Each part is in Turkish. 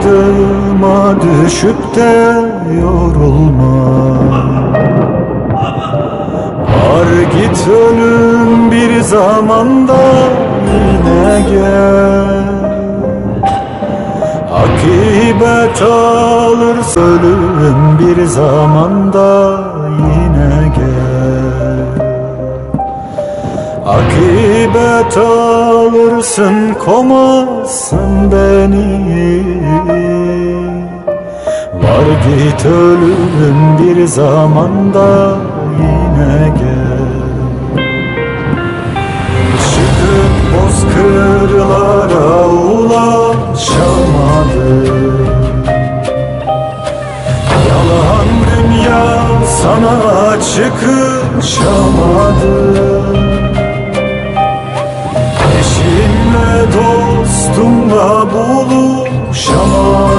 ardıma düşüp de yorulma Var git ölüm bir zamanda yine gel. Akibet alır ölüm bir zamanda yine gel. Akibet alırsın komazsın beni git ölüm bir zamanda yine gel. Çıkıp bozkırlara ulaşamadım. Yalan dünya sana çıkışamadı Eşimle dostumla buluşamadı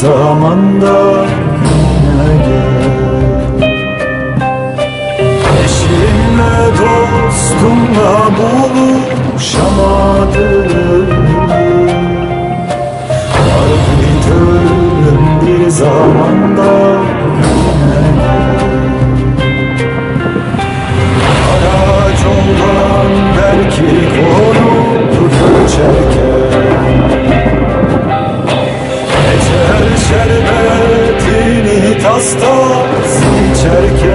zamanda yine gel. Eşimle dostumla buluşamadı Var git ölüm bir zamanda tas içerken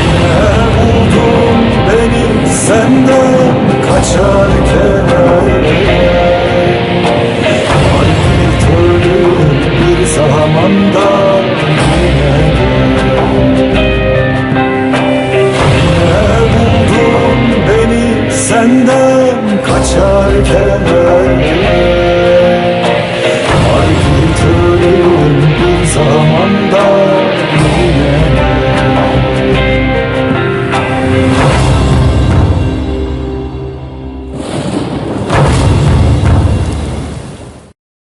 Yine buldun beni senden kaçarken Var bir ölüm bir zamanda yine Yine buldun beni senden kaçarken Var